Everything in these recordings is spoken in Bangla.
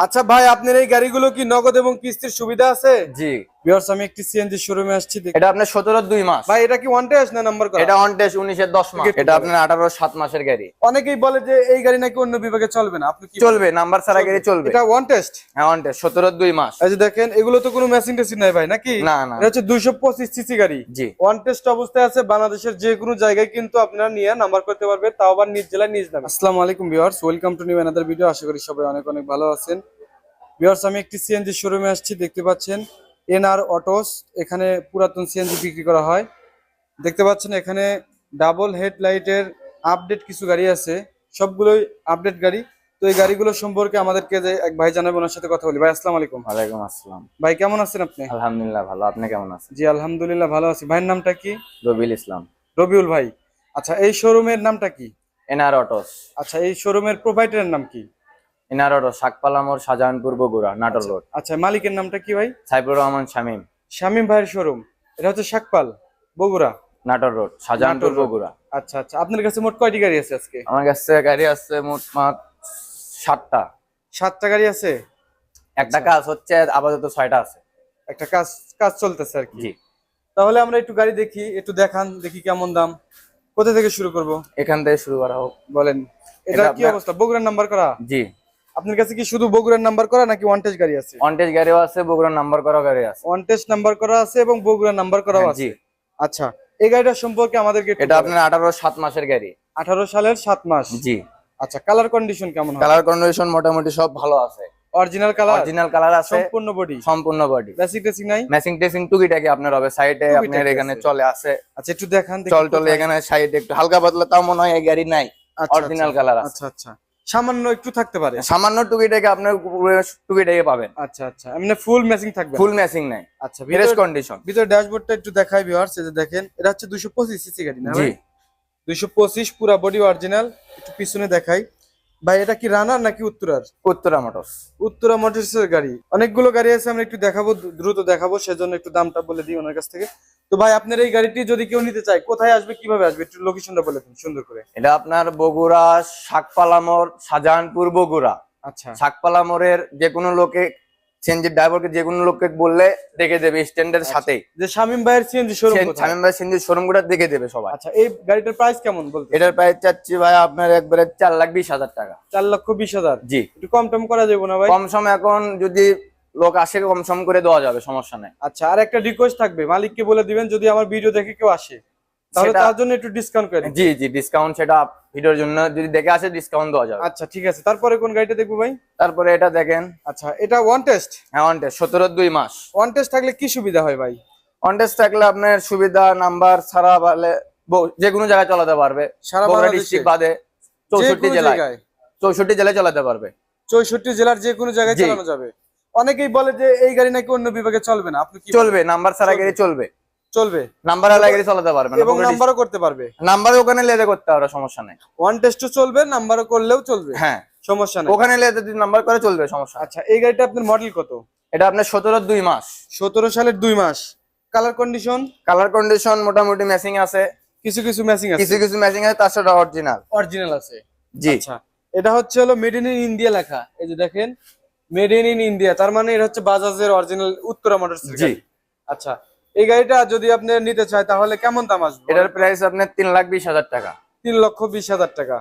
আচ্ছা ভাই আপনার এই গাড়িগুলো কি নগদ এবং কিস্তির সুবিধা আছে? জি। ভিউয়ার্স আমি একটি সিএনজি শোরুমে আসছি এটা আপনার সতেরো দুই মাস। ভাই এটা কি ওয়ান টেস্ট না নাম্বার করা? এটা টেস্ট মাস। আপনার আঠারো সাত মাসের গাড়ি। অনেকেই বলে যে এই গাড়ি নাকি অন্য বিভাগে চলবে না। আপনি কি চলবে নাম্বার ছাড়া গাড়ি চলবে। এটা ওয়ান টেস্ট হ্যাঁ টেস্ট মাস। এই যে দেখেন এগুলো তো কোনো মেশিন টেসিন নাই ভাই নাকি? না, না। এটা হচ্ছে দুইশো পঁচিশ সিসি গাড়ি। জি। ওয়ান টেস্ট অবস্থায় আছে বাংলাদেশের যে কোনো জায়গায় কিন্তু আপনারা নিয়ে নাম্বার করতে পারবেন তাও আবার নিজ জেলায় নিজ নামে আসসালামু আলাইকুম viewers welcome to new another video আশা করি সবাই অনেক অনেক ভালো আছেন। ভিউয়ার্স আমি একটি সিএনজি শোরুমে আসছি দেখতে পাচ্ছেন। এনআর অটোস এখানে পুরাতন সিএনজি বিক্রি করা হয়। দেখতে পাচ্ছেন এখানে ডাবল হেডলাইটের আপডেট কিছু গাড়ি আছে। সবগুলোই আপডেট গাড়ি। তো এই গাড়িগুলো সম্পর্কে আমাদেরকে যে এক ভাই জানাবেন ওনার সাথে কথা বলি। ভাই আসসালামু আলাইকুম। ওয়ালাইকুম আসসালাম। ভাই কেমন আছেন আপনি? আলহামদুলিল্লাহ ভালো। আপনি কেমন আছেন? জি আলহামদুলিল্লাহ ভালো আছি। ভাইয়ের নামটা কি? রবিউল ইসলাম। রবিউল ভাই। আচ্ছা এই শোরুমের নামটা কি? N R autos. আচ্ছা এই শোরুমের প্রোভাইডারের নাম কি? এনআর অটো শাকপালামোর শাহজাহানপুর বগুড়া নাটোর রোড। আচ্ছা মালিকের নামটা কি ভাই? সাইফুর রহমান শামীম। শামীম ভাইয়ের শোরুম। এটা হচ্ছে শাকপাল বগুড়া? নাটোর রোড শাহজাহানপুর বগুড়া। আচ্ছা আচ্ছা আপনার কাছে মোট কয়টি গাড়ি আছে আজকে? আমার কাছে গাড়ি আছে মোট মাত সাতটা। সাতটা গাড়ি আছে? একটা আচ্ছা। কাজ হচ্ছে আপাতত ছয়টা আছে। একটা কাজ কাজ চলতেছে আর কি। তাহলে আমরা একটু গাড়ি দেখি একটু দেখান দেখি কেমন দাম। কোথা থেকে শুরু করব? এখান থেকে শুরু করা হোক। বলেন। এটা কি অবস্থা? বগুড়ার নাম্বার করা? জি। আপনার কাছে কি শুধু বগুড়ার নাম্বার করা নাকি ওয়ান টেস্ট গাড়ি আছে? অনটেজ গাড়িও আছে বগুড়ার নাম্বার করা গাড়ি আছে। ওয়ান টেস্ট নাম্বার করা আছে এবং বগুড়ার নাম্বার করাও হ্যাঁ, আছে। আচ্ছা এই গাড়িটার সম্পর্কে আমাদেরকে এটা আপনার আঠারো সাত মাসের গাড়ি। আঠারো সালের সাত মাস। জি। আচ্ছা কালার কন্ডিশন কেমন কালার কন্ডিশন মোটামুটি সব ভালো আছে। অরিজিনাল কালার অরিজিনাল কালার আছে। সম্পূর্ণ বডি সম্পূর্ণ বডি বেসিক টেসিং নাই? ম্যাচিং টেসিং টুকিটাকি আপনার হবে। সাইডে আপনার এখানে চলে আছে আচ্ছা একটু দেখান দেখি চল টলে এখানে সাইডে একটু হালকা পাতলা তাও মনে হয় এই গাড়ি নাই। আচ্ছা, অরিজিনাল আচ্ছা, কালার আছে। আচ্ছা আচ্ছা। সামান্য একটু থাকতে পারে। সামান্য টুকিটাকি আপনার টুকিটাকি পাবেন। আচ্ছা আচ্ছা। এমনি ফুল ম্যাচিং থাকবে ফুল ম্যাচিং নাই। আচ্ছা ফ্রেশ কন্ডিশন ভিতরে ড্যাশবোর্ডটা একটু দেখাই ভিউয়ার্স এই যে দেখেন এটা হচ্ছে 225 সিসি গাড়ি না জি। ভাই? 225 পুরো বডি অরিজিনাল একটু পিছনে দেখাই। ভাই এটা কি রানার নাকি উত্তরার? উত্তরা মোটরস উত্তরা মোটরসের গাড়ি। অনেকগুলো গাড়ি আছে আমরা একটু দেখাবো দ্রুত দেখাবো সেজন্য একটু দামটা বলে দিই ওনার কাছ থেকে। তো ভাই আপনার এই গাড়িটি যদি কেউ নিতে চায় কোথায় আসবে কীভাবে আসবে? একটু লোকেশনটা বলে দিন সুন্দর করে। এটা আপনার বগুড়া শাকপালামোর শাহজাহানপুর বগুড়া। আচ্ছা। শাকপালামোরের যে কোনো লোকে সিএনজি ড্রাইভারকে যে কোনো লোককে বললে দেখে দেবে স্ট্যান্ডের আচ্ছা। সাথেই। যে শামিম ভাইয়ের সিএনজি শোরুম শামীম ভাই সিএনজি শোরুমগুলো দেখে দেবে সবাই। আচ্ছা এই গাড়িটার প্রাইস কেমন বলতে এটার প্রাইস চাচ্ছি ভাই আপনার একবারে চার লাখ বিশ হাজার টাকা। চার লক্ষ বিশ হাজার? জি। একটু কম টম করা যাবে না ভাই? কম সম এখন যদি লোক আসে কম সম করে দেওয়া যাবে সমস্যা নেই। আচ্ছা আর একটা রিকোয়েস্ট থাকবে। মালিককে বলে দিবেন যদি আমার ভিডিও দেখে কেউ আসে তাহলে তার জন্য একটু ডিসকাউন্ট করে জি জি ডিসকাউন্ট সেটা ভিডিওর জন্য যদি দেখে আসে ডিসকাউন্ট দেওয়া যাবে। আচ্ছা ঠিক আছে। তারপরে কোন গাড়িটা দেখব ভাই? তারপরে এটা দেখেন। আচ্ছা এটা ওয়ান টেস্ট হ্যাঁ অনটে সতেরো দুই মাস। ওয়ান টেস্ট থাকলে কি সুবিধা হয় ভাই? অনটেস্ট থাকলে আপনার সুবিধা নাম্বার ছাড়া পারলে ব- যে কোনো জায়গায় চালাতে পারবে। সারা বাংলাদেশে? ডিস্ট্রিক্ট বাদে চৌষট্টি জেলায়। চৌষট্টি জেলায় চালাতে পারবে। চৌষট্টি জেলার যে কোনো জায়গায় চালানো যাবে। অনেকেই বলে যে এই গাড়ি নাকি অন্য বিভাগে চলবে না। আপনি কি চলবে নাম্বার ছাড়া। গাড়ি চলবে। চলবে। নাম্বার আলা গাড়ি চালাতে পারবে এবং নাম্বারও করতে পারবে। নাম্বার ওখানে লেদে করতে পারবে সমস্যা নেই। ওয়ান টেস্টও চলবে নাম্বারও করলেও চলবে। হ্যাঁ। সমস্যা নেই। ওখানে লেদে যদি নাম্বার করে চলবে সমস্যা আচ্ছা এই গাড়িটা আপনার মডেল কত? এটা আপনার সতেরো দুই মাস। সতেরো সালের দুই মাস। কালার কন্ডিশন কালার কন্ডিশন মোটামুটি ম্যাচিং আছে। কিছু কিছু ম্যাচিং আছে। কিছু কিছু ম্যাচিং আছে তার সাথে অরিজিনাল অরিজিনাল আছে। জি। আচ্ছা এটা হচ্ছে হলো মেড ইন ইন্ডিয়া লেখা। এই যে দেখেন মেড ইন ইন ইন্ডিয়া তার মানে এটা হচ্ছে বাজাজের অরিজিনাল উত্তরা মোটরস জি। আচ্ছা এই গাড়িটা যদি আপনি নিতে চায় তাহলে কেমন দাম আসবে? এটার প্রাইস আপনার তিন লাখ বিশ হাজার টাকা। তিন লক্ষ বিশ হাজার টাকা।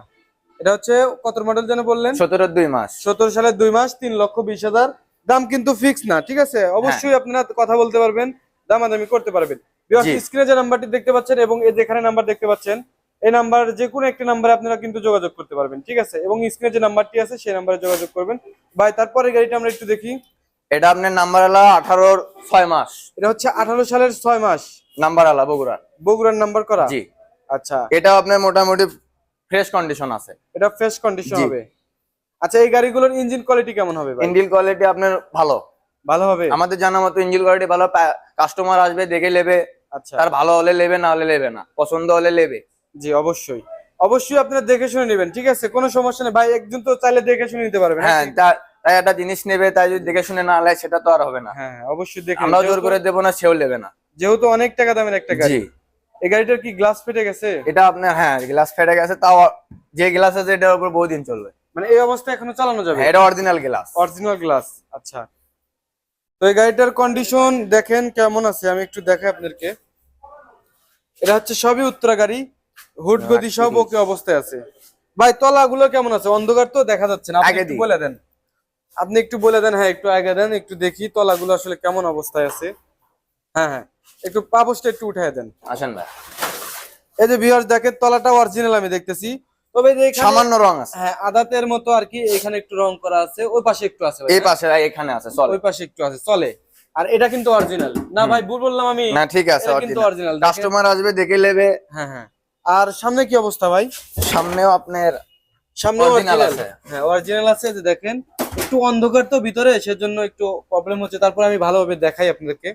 এটা হচ্ছে কত মডেল যেন বললেন? সতেরো দুই মাস। সতেরো সালের দুই মাস তিন লক্ষ বিশ হাজার। দাম কিন্তু ফিক্স না ঠিক আছে? হ্যাঁ। অবশ্যই আপনারা কথা বলতে পারবেন দামাদামি করতে পারবেন। স্ক্রিনে যে নাম্বারটি দেখতে পাচ্ছেন এবং এই যেখানে নাম্বার দেখতে পাচ্ছেন এই নাম্বার যে কোনো একটি নাম্বারে আপনারা কিন্তু যোগাযোগ করতে পারবেন ঠিক আছে? এবং স্ক্রিনে যে নাম্বারটি আছে সেই নাম্বারে যোগাযোগ করবেন। ভাই তারপরে গাড়িটা আমরা একটু দেখি। এটা আপনার নাম্বার আলা আঠারোর ছয় মাস। এটা হচ্ছে আঠারো সালের ছয় মাস। নাম্বার আলা বগুড়ার বগুড়ার নাম্বার করা? জি। আচ্ছা। এটা আপনার মোটামুটি ফ্রেশ কন্ডিশন আছে। এটা ফ্রেশ কন্ডিশন হবে। আচ্ছা এই গাড়িগুলোর ইঞ্জিন কোয়ালিটি কেমন হবে ভাই? ইঞ্জিন কোয়ালিটি আপনার ভালো। ভালো হবে? আমাদের জানা মতো ইঞ্জিন কোয়ালিটি ভালো কাস্টমার আসবে দেখে নেবে। আচ্ছা। আর ভালো হলে নেবে না হলে নেবে না। পছন্দ হলে নেবে। জি অবশ্যই। অবশ্যই আপনারা দেখে শুনে নেবেন ঠিক আছে? কোনো সমস্যা নেই। ভাই একজন তো চাইলে দেখে শুনে নিতে পারবেন হ্যাঁ তাই একটা জিনিস নেবে তাই যদি দেখে শুনে না নেয় সেটা তো আর হবে না। হ্যাঁ অবশ্যই দেখে আমরাও জোর করে দেবো না সেও নেবে না। যেহেতু অনেক টাকা দামের একটা গাড়ি। জি। এই গাড়িটার কি গ্লাস ফেটে গেছে? এটা আপনার হ্যাঁ গ্লাস ফেটে গেছে তাও যে গ্লাস আছে এটার উপর বহুদিন চলবে। মানে এই অবস্থায় এখনও চালানো যাবে? হ্যাঁ, এটা অরিজিনাল গ্লাস অরিজিনাল গ্লাস আচ্ছা। তো এই গাড়িটার কন্ডিশন দেখেন কেমন আছে আমি একটু দেখাই আপনাদেরকে। এটা হচ্ছে সবই উত্তরা গাড়ি। হুড গদি সব ওকে অবস্থায় আছে। ভাই তলাগুলো কেমন আছে? অন্ধকার তো দেখা যাচ্ছে না। আপনি আগে একটু বলে দেন। আপনি একটু বলে দেন হ্যাঁ একটু আগে দেন একটু দেখি তলাগুলো আসলে কেমন অবস্থায় আছে। হ্যাঁ হ্যাঁ একটু পাপোসটা একটু উঠায় দেন। আসেন ভাই। এই যে ভিউয়ার্স দেখেন তলাটা অরিজিনাল আমি দেখতেছি। তবে যে সামান্য রং আছে। হ্যাঁ আদাতের মতো আর কি এখানে একটু রং করা আছে। ওই পাশে একটু আছে এই? পাশে এখানে আছে চলে। ওই পাশে একটু আছে চলে। আর এটা কিন্তু অরিজিনাল না ভাই ভুল বললাম আমি। না ঠিক আছে কিন্তু অরিজিনাল কাস্টমার আসবে দেখে নেবে। হ্যাঁ হ্যাঁ। আর সামনে কি অবস্থা ভাই? সামনেও আপনার সামনে অরিজিনাল আছে। হ্যাঁ অরিজিনাল আছে যে দেখেন একটু অন্ধকার তো ভিতরে সেজন্য একটু প্রবলেম হচ্ছে। তারপর আমি ভালোভাবে দেখাই আপনাদেরকে।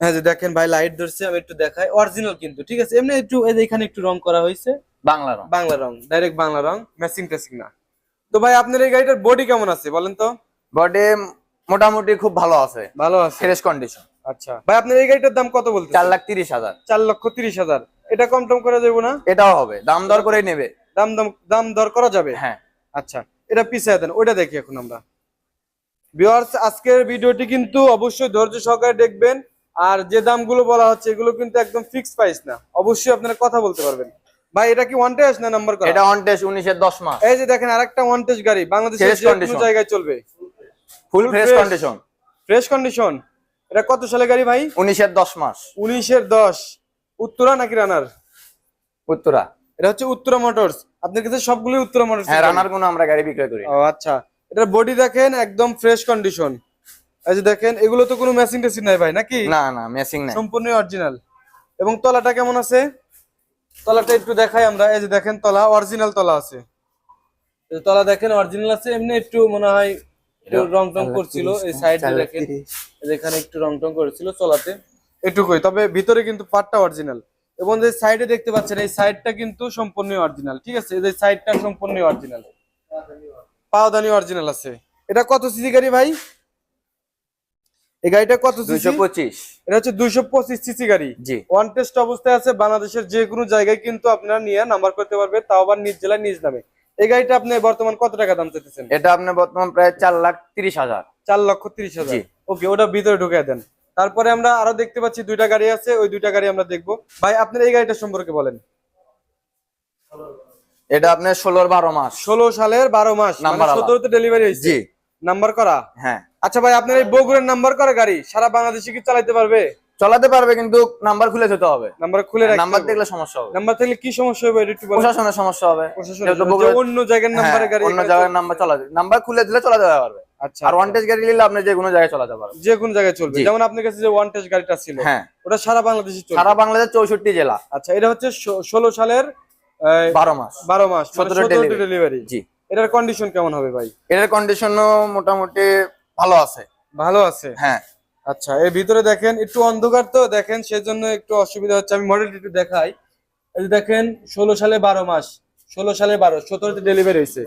হ্যাঁ যে দেখেন ভাই লাইট ধরছে আমি একটু দেখাই। অরিজিনাল কিন্তু ঠিক আছে? এমনি একটু এই যে এখানে একটু রং করা হয়েছে। বাংলা রং। বাংলা রং ডাইরেক্ট বাংলা রং ম্যাচিং টেসিং না। তো ভাই আপনার এই গাড়িটার বডি কেমন আছে বলেন তো? বডি মোটামুটি খুব ভালো আছে। ভালো আছে। ফ্রেশ কন্ডিশন আচ্ছা। ভাই আপনার এই গাড়িটার দাম কত বলতে চার লাখ তিরিশ হাজার। চার লক্ষ তিরিশ হাজার। এটা কম টম করা যাবে না? এটাও হবে। দাম দর করে নেবে। দাম দাম দাম দর করা যাবে? হ্যাঁ। আচ্ছা এটা পিছিয়ে দেন ওইটা দেখি এখন আমরা। ভিউয়ার্স আজকের ভিডিওটি কিন্তু অবশ্যই ধৈর্য সহকারে দেখবেন। আর যে দামগুলো বলা হচ্ছে এগুলো কিন্তু একদম ফিক্স প্রাইস না। অবশ্যই আপনারা কথা বলতে পারবেন। ভাই এটা কি ওয়ান টেস্ট না নাম্বার করা? এটা অন টেস্ট উনিশের দশ মাস। এই যে দেখেন আরেকটা ওয়ান টেস্ট গাড়ি বাংলাদেশের যে কোনো জায়গায় চলবে। Full fresh condition fresh condition এটা কত সালে গাড়ি ভাই? উনিশের দশ মাস। উনিশের দশ। উত্তরা নাকি রানার? উত্তরা। এটা হচ্ছে উত্তরা মোটরস। আপনার কাছে সবগুলো উত্তরা মোটরস হ্যাঁ রানার কোনো আমরা গাড়ি বিক্রয় করি। ও আচ্ছা। এটার বডি দেখেন একদম ফ্রেশ কন্ডিশন এই যে দেখেন এগুলো তো কোনো মেশিন টেসিন নাই ভাই নাকি? না না মেসিং নাই। সম্পূর্ণ অরিজিনাল এবং তলাটা কেমন আছে? তলাটা একটু দেখাই আমরা। এই যে দেখেন তলা অরিজিনাল তলা আছে। তলা দেখেন অরিজিনাল আছে। এমনি একটু মনে হয় একটু রং টং করছিল এই সাইডে দেখেন এখানে একটু রং টং করেছিল তলাতে এটুকুই তবে ভিতরে কিন্তু পাটটা অরিজিনাল এবং যে সাইডে দেখতে পাচ্ছেন এই সাইডটা কিন্তু সম্পূর্ণ অরিজিনাল ঠিক আছে? এই যে সাইডটা সম্পূর্ণ অরিজিনাল পাওদানি অরিজিনাল আছে। এটা কত সিসি গাড়ি ভাই? এই গাড়িটা কত দুইশো সিসি পঁচিশ। এটা হচ্ছে দুইশো পঁচিশ সিসি গাড়ি। জি। ওয়ান টেস্ট অবস্থায় আছে বাংলাদেশের যে কোনো জায়গায় কিন্তু আপনারা নিয়ে নাম্বার করতে পারবে তাও আবার নিজ জেলায় নিজ নামে। এই গাড়িটা আপনি বর্তমান কত টাকা দাম চাইতেছেন? এটা আপনার বর্তমান প্রায় চার লাখ তিরিশ হাজার। চার লক্ষ তিরিশ হাজার। ওকে ওটা ভিতরে ঢুকে দেন। তারপরে আমরা আরও দেখতে পাচ্ছি দুইটা গাড়ি আছে ওই দুইটা গাড়ি আমরা দেখব। ভাই আপনার এই গাড়িটা সম্পর্কে বলেন। এটা আপনার ষোলোর বারো মাস। ষোলো সালের বারো মাস আলাদা। সতেরোতে ডেলিভারি হয়েছে। নাম্বার করা? হ্যাঁ। আচ্ছা ভাই আপনার এই বগুড়ের নাম্বার করা গাড়ি সারা বাংলাদেশে কি চালাইতে পারবে? চালাতে পারবে কিন্তু নাম্বার খুলে যেতে হবে। নাম্বার খুলে নাম্বার দেখলে সমস্যা হবে। নাম্বার থাকলে কি সমস্যা হবে একটু প্রশাসনের সমস্যা হবে। অন্য জায়গার নাম্বারে হ্যাঁ, গাড়ি অন্য জায়গার নাম্বার চলা যায়। নাম্বার খুলে দিলে চলা যেতে পারবে। আচ্ছা আর ওয়ান টেস্ট গাড়ি নিলে আপনি যে কোনো জায়গায় চলাতে পারবে যে কোন জায়গায় চলবে। যেমন আপনার কাছে যে ওয়ান টেস্ট গাড়িটা ছিল হ্যাঁ। ওটা সারা বাংলাদেশে চলবে। সারা বাংলাদেশ চৌষট্টি জেলা। আচ্ছা এটা হচ্ছে ষোলো সালের বারো মাস। বারো মাস মানে 17 ডেলিভারি জি। এটার কন্ডিশন কেমন হবে ভাই? এটার কন্ডিশনও মোটামুটি ভালো আছে। ভালো আছে? হ্যাঁ। আচ্ছা এর ভিতরে দেখেন একটু অন্ধকার তো দেখেন সেজন্য একটু অসুবিধা হচ্ছে আমি মডেলটি একটু দেখাই। এই যে দেখেন ষোলো সালে বারো মাস ষোলো সালে বারো সতেরোতে ডেলিভারি হয়েছে।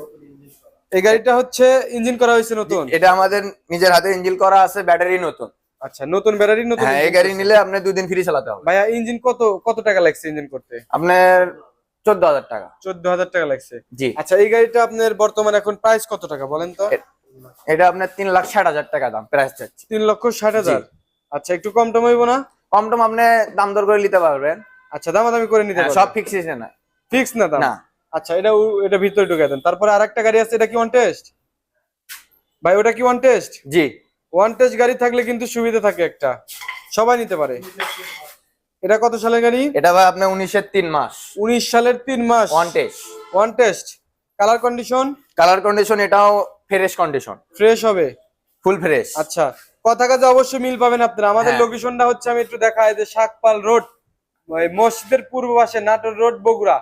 এই গাড়িটা হচ্ছে ইঞ্জিন করা হয়েছে নতুন? এটা আমাদের নিজের হাতে ইঞ্জিন করা আছে ব্যাটারি নতুন। আচ্ছা নতুন ব্যাটারি নতুন হ্যাঁ এই গাড়ি নিলে আপনি দুই দিন ফ্রি চালাতে হবে। ভাইয়া ইঞ্জিন কত কত টাকা লাগছে ইঞ্জিন করতে? আপনার চোদ্দ হাজার টাকা। চোদ্দ হাজার টাকা লাগছে। জি। আচ্ছা এই গাড়িটা আপনার বর্তমানে এখন প্রাইস কত টাকা বলেন তো? এটা আপনার তিন লাখ ষাট হাজার টাকা দাম প্রাইস চাচ্ছি। তিন লক্ষ ষাট হাজার? আচ্ছা একটু কম টম হইব না? কম টম আপনি দাম দর করে নিতে পারবেন। আচ্ছা দামাদামি করে নিতে হ্যাঁ, সব ফিক্স না। ফিক্স না দাম? না। আচ্ছা এটা এটা ভিতরে ঢুকে দেন। তারপরে আরেকটা গাড়ি আছে এটা কি ওয়ান টেস্ট ভাই ওটা কি ওয়ান টেস্ট জি। ওয়ান টেস্ট গাড়ি থাকলে কিন্তু সুবিধা থাকে একটা। সবাই নিতে পারে। এটা কত সালের গাড়ি? এটা ভাই আপনার উনিশের তিন মাস। উনিশ সালের তিন মাস। One test one test colour condition colour condition এটাও ফ্রেশ কন্ডিশন ফ্রেশ হবে? ফুল ফ্রেশ আচ্ছা কথা কাজে অবশ্যই মিল পাবেন আপনারা। আমাদের হ্যাঁ। লোকেশনটা হচ্ছে আমি একটু দেখাই যে শাকপাল রোড ওই মসজিদের পূর্ব পাশে নাটোর রোড বগুড়া।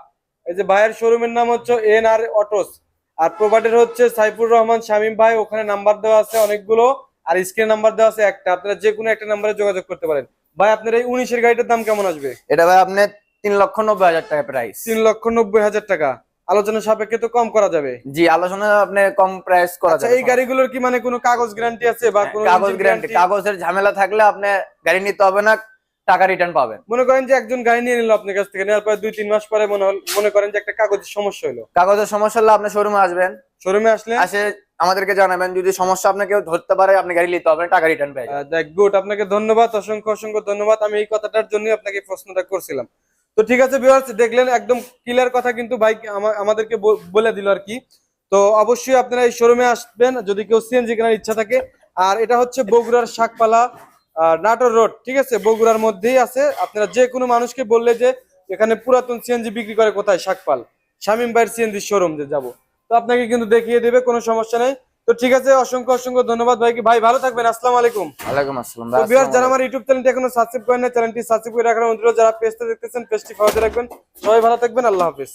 এই যে ভাইয়ের শোরুমের নাম হচ্ছে এন আর অটোস আর প্রোভাইডার হচ্ছে সাইফুর রহমান শামীম ভাই ওখানে নাম্বার দেওয়া আছে অনেকগুলো। আর স্ক্রিন নাম্বার দেওয়া আছে একটা। আপনারা যে কোনো একটা নাম্বারে যোগাযোগ করতে পারেন। ভাই আপনার এই উনিশের গাড়িটার দাম কেমন আসবে? এটা ভাই আপনার তিন লক্ষ নব্বই হাজার টাকা প্রাইস তিন লক্ষ নব্বই হাজার টাকা। আলোচনা সাপেক্ষে তো কম করা যাবে। জি আলোচনা আপনি কম প্রাইস করা আচ্ছা যাবে। এই গাড়িগুলোর কি মানে কোনো কাগজ গ্যারান্টি আছে বা কোনো কাগজ গ্যারান্টি কাগজের ঝামেলা থাকলে আপনি গাড়ি নিতে হবে না টাকা রিটার্ন পাবেন। মনে করেন যে একজন গাড়ি নিয়ে নিল আপনার কাছ থেকে নেওয়ার পরে দুই তিন মাস পরে মনে মনে করেন যে একটা কাগজের সমস্যা হলো কাগজের সমস্যা হলে আপনি শোরুমে আসবেন। শোরুমে আসলে? আসে আমাদেরকে জানাবেন যদি সমস্যা আপনাকে ধরতে পারে আপনি গাড়ি নিতে হবে টাকা রিটার্ন। গুড আপনাকে ধন্যবাদ অসংখ্য অসংখ্য ধন্যবাদ। আমি এই কথাটার জন্য আপনাকে প্রশ্নটা করছিলাম। তো ঠিক আছে ভিউয়ার্স দেখলেন একদম ক্লিয়ার কথা কিন্তু ভাই আমাদেরকে বলে দিল আর কি। তো অবশ্যই আপনারা এই শোরুমে আসবেন, যদি কেউ সিএনজি কেনার ইচ্ছা থাকে। আর এটা হচ্ছে বগুড়ার শাকপালা নাটোর রোড ঠিক আছে? বগুড়ার মধ্যেই আছে। আপনারা যে কোনো মানুষকে বললে যে, এখানে পুরাতন সিএনজি বিক্রি করে কোথায় শাকপাল? শামিম ভাইয়ের সিএনজি শোরুম যে যাব। তো আপনাকে কিন্তু দেখিয়ে দেবে, কোনো সমস্যা নেই। তো ঠিক আছে অসংখ্য অসংখ্য ধন্যবাদ ভাইকে ভাই ভালো থাকবেন? আসসালামু আলাইকুম। ওয়ালাইকুম আসসালাম তো ভাই, ভিউয়ার যারা আমার ইউটিউব চ্যানেলটি এখনও সাবস্ক্রাইব করেন না চ্যানেলটি সাবস্ক্রাইব করে রাখার অনুরোধ যারা পেজটা দেখতেছেন পেজটি ফলো রাখবেন। সবাই ভালো থাকবেন আল্লাহ হাফেজ।